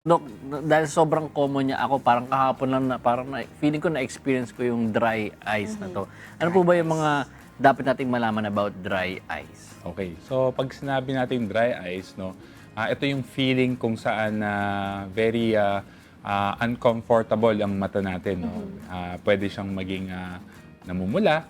Dok, dahil sobrang common niya ako, parang kahapon lang na, parang na, feeling ko na-experience ko yung dry eyes na to. Ano po ba yung mga dapat nating malaman about dry eyes? Okay. So, pag sinabi natin dry eyes, no, ah, ito yung feeling kung saan na very ah, ah, uncomfortable ang mata natin. No? Ah, pwede siyang maging ah, namumula,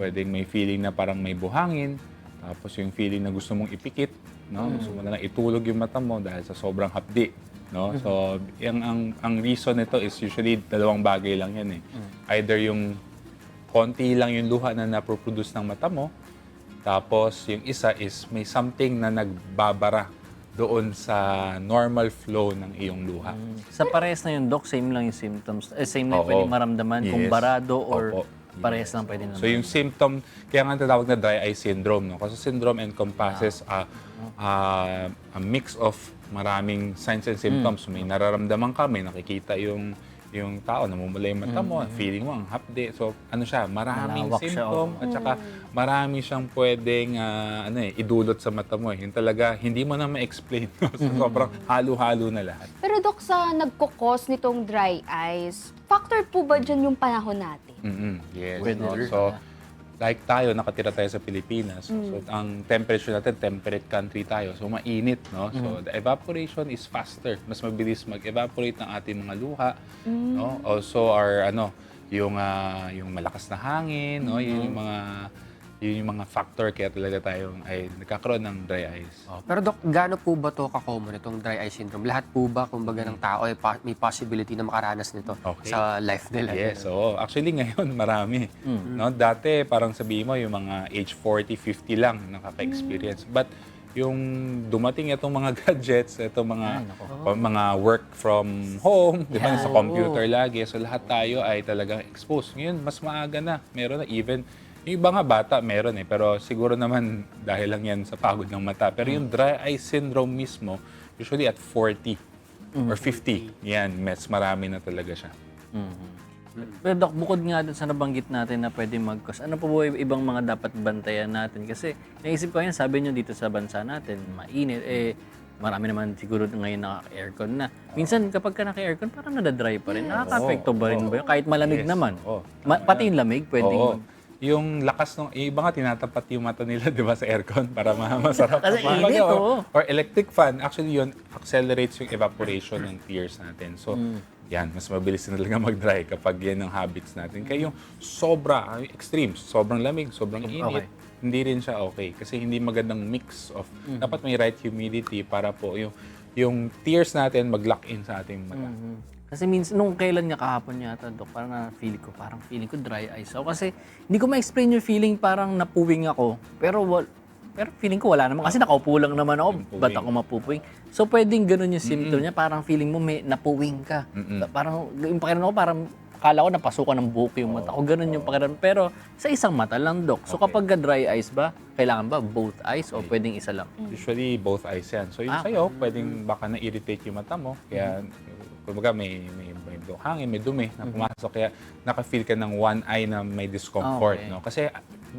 pwedeng may feeling na parang may buhangin, tapos yung feeling na gusto mong ipikit, no? gusto mo na lang itulog yung mata mo dahil sa sobrang hapdi. No? So, yung, ang, ang reason nito is usually dalawang bagay lang yan eh. Either yung konti lang yung luha na naproproduce ng mata mo, tapos yung isa is may something na nagbabara doon sa normal flow ng iyong luha. Sa parehas na yun, Dok, same lang yung symptoms. Eh, same lang yung Oo. pwedeng maramdaman kung Yes. barado or Opo. Parehas lang pwede naman. So yung symptom, kaya nga tinatawag na dry eye syndrome. No? Kasi syndrome encompasses a, a, a mix of maraming signs and symptoms. May nararamdaman ka, may nakikita yung yung tao, namumula yung mata mo, feeling mo ang hapde. So ano siya, maraming Malawak siya, symptom at saka marami siyang pwedeng ah, ano eh, idulot sa mata mo. eh. Yung talaga, hindi mo na ma-explain. no? so, sobrang halo-halo na lahat. Pero Dok, sa nagkukos nitong dry eyes, factor po ba dyan yung panahon natin? mm Yes. Weather. no? So, like tayo, nakatira tayo sa Pilipinas. So, ang temperature natin, temperate country tayo. So, mainit, no? So, the evaporation is faster. Mas mabilis mag-evaporate ng ating mga luha, no? Also, our, ano, yung, ah, yung malakas na hangin, no? Yun yung mga, yun yung mga factor kaya talaga tayo ay nagkakaroon ng dry eyes. Oh, pero Dok, gaano po ba to ka-common itong dry eye syndrome? Lahat po ba, kumbaga, ng tao ay pa- may possibility na makaranas nito Okay. sa life nila? Yes, oo. Actually, ngayon, marami. No? Dati, parang sabihin mo, yung mga age 40, 50 lang nakaka-experience. But yung dumating itong mga gadgets, itong mga o mga work from home, di ba, sa computer lagi. So lahat tayo ay talagang exposed. Ngayon, mas maaga na. Meron na even yung iba nga bata, meron eh. Pero siguro naman dahil lang yan sa pagod ng mata. Pero yung dry eye syndrome mismo, usually at 40 or 50, yan, mas marami na talaga siya. Pero Dok, bukod nga dun sa nabanggit natin na pwede mag-cause, ano po ba yung ibang mga dapat bantayan natin? Kasi naisip ko yan, sabi nyo dito sa bansa natin, mainit, eh, marami naman siguro ngayon naka-aircon na. Minsan kapag ka naka-aircon, parang nadadry pa rin. Nakaka-apekto ba rin ba yun? Kahit malamig naman. Ma- pati yung lamig, pwedeng... Oo. Yung lakas ng yung iba nga tinatapat yung mata nila 'di ba sa aircon para ma- masarap. Kasi Kumbaga, init, or, oo. or electric fan, actually yun accelerates yung evaporation ng tears natin. So, Mm. yan, mas mabilis na talaga mag-dry kapag yan ang habits natin. Kaya yung sobra, extreme, sobrang lamig, sobrang init, hindi rin siya okay. Kasi hindi magandang mix of, Mm-hmm. dapat may right humidity para po yung yung tears natin mag-lock in sa ating mata. Mm-hmm. Kasi minsan, nung kailan nga kahapon yata, Dok, parang na feel ko, parang feeling ko dry eyes ako. Kasi hindi ko ma-explain yung feeling parang napuwing ako. Pero wal, pero feeling ko wala naman. Kasi nakaupo lang naman ako. Ba't ako mapupuwing? So pwedeng ganun yung symptom niya. Parang feeling mo may napuwing ka. Parang yung pakiramdam ko parang kala ko napasukan ng buhok yung mata ko. Ganun yung pakiramdam. Pero sa isang mata lang, Dok. So kapag ka dry eyes ba, kailangan ba both eyes o pwedeng isa lang? Usually, both eyes yan. So, yung Ah. sa'yo, pwedeng baka na-irritate yung mata mo. Kaya, kumbaga, may, may, may hangin, may dumi na pumasok. Kaya, naka-feel ka ng one eye na may discomfort. Okay. No? Kasi,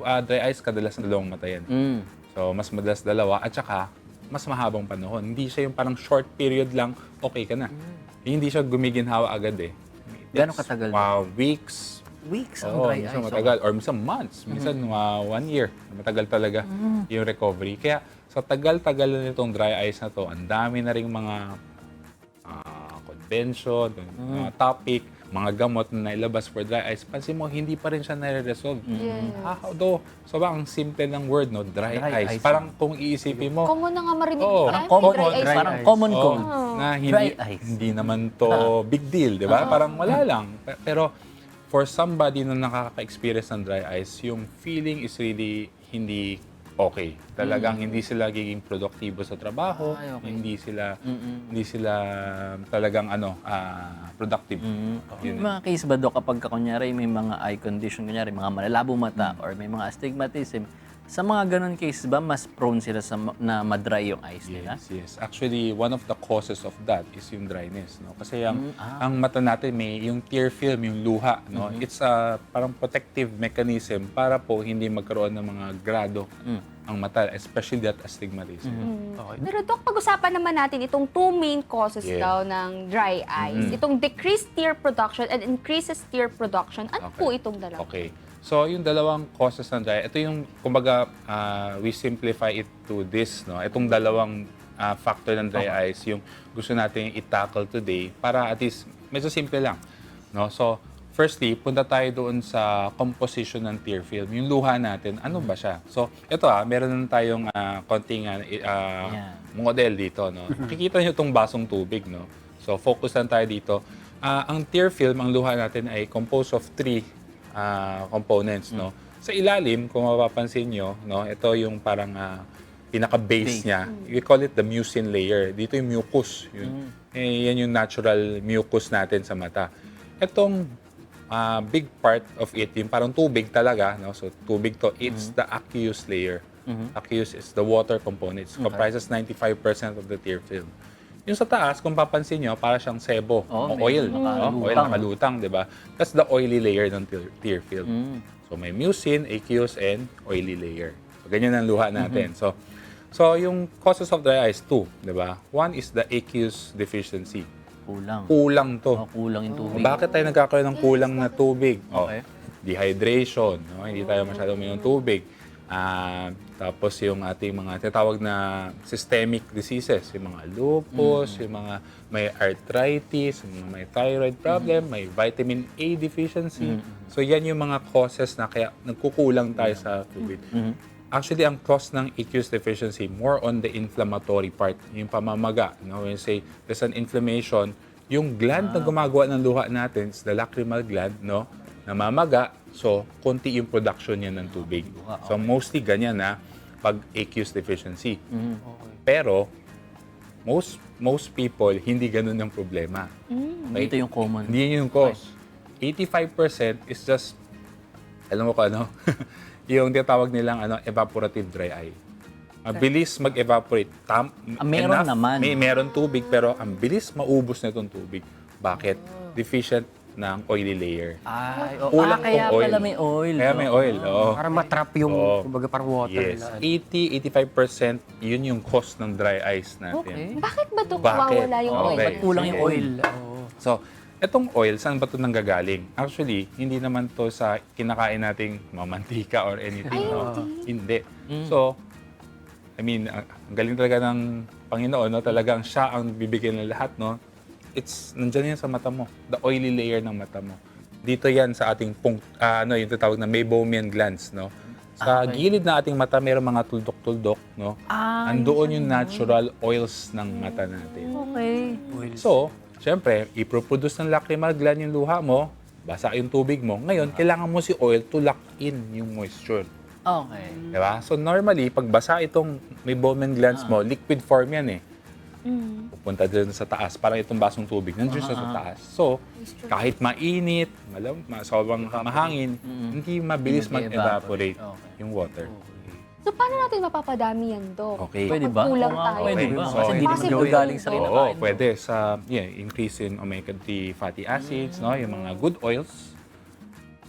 uh, dry eyes, kadalas dalawang mata yan. Mm. So, mas madalas dalawa. At saka, mas mahabang panahon. Hindi siya yung parang short period lang, okay ka na. Hindi siya gumiginhawa agad eh. Gano'ng katagal? Wow, weeks, Weeks ang dry eyes. matagal. Or minsan months. Minsan uh, one year. Matagal talaga yung recovery. Kaya sa tagal-tagal na nitong dry eyes na to, ang dami na rin mga ah, convention, mga topic, mga gamot na nailabas for dry eyes. Pansin mo, hindi pa rin siya nare-resolve. Yes. Ah, do, so ba, ang simple ng word, no? Dry, Dry eyes. eyes. Parang kung iisipin mo, Common na nga marinig. Oo. Parang common, dry eyes. dry parang eyes. common Oo, common. na hindi, Dry eyes. hindi naman to big deal, di ba? Parang wala lang. Pe- Pero for somebody na nakaka-experience ng dry eyes, yung feeling is really hindi okay. Talagang hindi sila giging produktibo sa trabaho, Ay, okay. hindi sila hindi sila talagang ano, ah, productive. Yung mga case ba, Dok, kapag ka, kunyari may mga eye condition, kunyari mga malalabo mata or may mga astigmatism, sa mga ganun cases ba, mas prone sila sa ma- na madry yung eyes nila? Yes, yes. Actually, one of the causes of that is yung dryness, no? Kasi ang ah. ang mata natin may yung tear film, yung luha, no? Mm-hmm. It's a parang protective mechanism para po hindi magkaroon ng mga grado Mm. ang mata, especially that astigmatism. Okay. Pero Dok, pag-usapan naman natin itong two main causes Yeah. daw ng dry eyes. Mhm. Itong decreased tear production and increases tear production. Ano Okay. po itong dalawa? Okay. So, yung dalawang causes ng dry, ito yung, kumbaga, ah, we simplify it to this, no? Itong dalawang ah, factor ng dry eyes, yung gusto natin i-tackle today para at least, medyo simple lang, no? So, firstly, punta tayo doon sa composition ng tear film. Yung luha natin, ano ba siya? So, ito ah, meron na tayong ah, konting ah, i- ah, Yan. model dito, no? Makikita nyo itong basong tubig, no? So, focus lang tayo dito. Ah, ang tear film, ang luha natin ay composed of three ah, components, no? Sa ilalim, kung mapapansin nyo, no? Ito yung parang ah, pinaka-base Base. niya. We call it the mucin layer. Dito yung mucus. Yun. Eh, yan yung natural mucus natin sa mata. Itong ah, big part of it, yung parang tubig talaga, no? So, tubig to, it's the aqueous layer. Aqueous is the water component. It comprises 95% of the tear film. Yung sa taas, kung papansin nyo, para siyang sebo Oo, o medyo oil. nakalutang. no? Oil nakalutang, di ba? That's the oily layer ng tear, tear film. Mm. So may mucin, aqueous, and oily layer. So ganyan ang luha natin. So so yung causes of dry eyes, two, di ba? One is the aqueous deficiency. Kulang. Kulang Oh, to. kulang yung tubig. Bakit tayo nagkakaroon ng kulang na tubig? Oh, Okay. dehydration, no? hindi tayo masyadong uminom ng tubig. Ah, tapos yung ating mga tinatawag na systemic diseases, yung mga lupus, yung mga may arthritis, yung mga may thyroid problem, may vitamin A deficiency. So yan yung mga causes na kaya nagkukulang tayo sa tubig. Actually, ang cause ng aqueous deficiency, more on the inflammatory part, yung pamamaga. No? When you say there's an inflammation, yung gland na gumagawa ng luha natin, the lacrimal gland, no? Namamaga, so konti yung production niya ng tubig. So mostly ganyan na pag aqueous deficiency. Pero most most people hindi ganun ang problema. Ito yung common. Hindi yun yung cause. 85% is just alam mo ko ano, yung tinatawag nilang ano evaporative dry eye. Mabilis mag-evaporate. Tam, Ah, meron naman. May meron tubig pero ang bilis maubos na itong tubig. Bakit? Deficient ng oily layer. Ay, oh, Kulang ah, kaya tong oil. pala may oil. Kaya may oil. Oo. Para matrap yung, Oo. kumbaga parang water Yes. na. 80-85% yun yung cost ng dry eyes natin. Okay. Bakit ba ito Bakit? mawawala yung Okay. oil? Ba't kulang yung oil? Oo. So, etong oil, saan ba ito nanggagaling? Actually, hindi naman to sa kinakain nating mamantika or anything. Ay, no? hindi. Hindi. So, I mean, ang ang galing talaga ng Panginoon, no? talagang siya ang bibigyan ng lahat, no? It's, nandyan yan sa mata mo. The oily layer ng mata mo. Dito yan sa ating punct, ah, ano, yung tatawag na meibomian glands, no? Sa gilid ng ating mata, mayroong mga tuldok-tuldok, no? Ah, Andoon yung natural oils ng mata natin. okay. So, syempre, iproproduce ng lacrimal gland yung luha mo, basa yung tubig mo. Ngayon, kailangan mo si oil to lock in yung moisture. Okay. Di ba? So, normally, pag basa itong may Bowman glands mo, liquid form yan eh. Pupunta dyan sa taas. Parang itong basong tubig, nandiyan siya sa taas. So, kahit mainit, malam, ma- sobrang mahangin, hindi mabilis Hindi mag-evaporate mag-evaporate. yung water. So, paano natin mapapadami yan, Dok? Okay. Pwede ba? Kulang Oo nga, tayo. Pwede Okay. ba? So, Kasi hindi naman possible gagaling sa kinakain. Oo, mo. pwede sa yeah, increase in omega-3 fatty acids, no, yung mga good oils,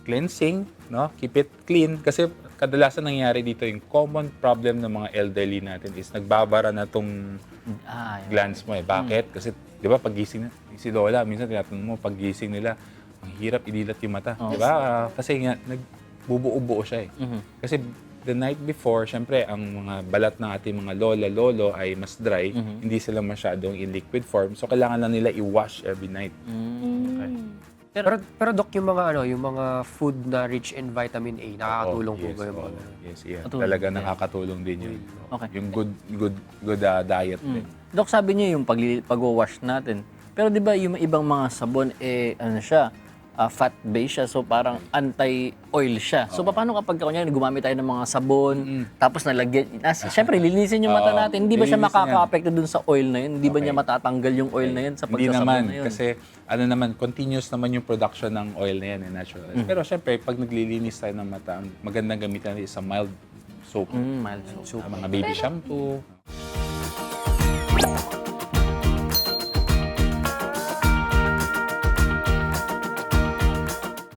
cleansing, no, keep it clean kasi kadalasan nangyayari dito yung common problem ng mga elderly natin is nagbabara na tong Ah, glands mo eh. Bakit? Kasi 'di ba paggising na si Lola, minsan tinatanong mo paggising nila, ang hirap idilat yung mata, 'di ba? Ah, kasi nga nagbubuo-buo siya eh. Mhm. Kasi the night before, syempre, ang mga balat ng ating mga lola, lolo ay mas dry. Hindi sila masyadong in liquid form. So, kailangan lang nila i-wash every night. Mm. Pero, pero Doc, yung mga ano, yung mga food na rich in vitamin A, nakakatulong po yes, ba yung mga ganun? Yes, yeah. Katulong Talaga nakakatulong din yun. Okay. Yung good good good ah, diet din. Dok, sabi niyo yung pag pag-wash natin. Pero di ba yung ibang mga sabon, eh, ano siya, ah, fat-based siya. So, parang anti-oil siya. So, paano kapag kunyari gumamit tayo ng mga sabon, tapos nalagyan, nas, syempre, lilinisin yung mata natin. Hindi ba siya makaka-apekto dun sa oil na yun? Hindi ba Okay. niya matatanggal yung oil na yun sa Hindi pagsasabon naman, na yun? kasi ano naman, continuous naman yung production ng oil na yan, eh, natural. Mm. Pero syempre, pag naglilinis tayo ng mata, ang magandang gamitan is a mild soap. Mm, mild soap. Ah, mga baby shampoo,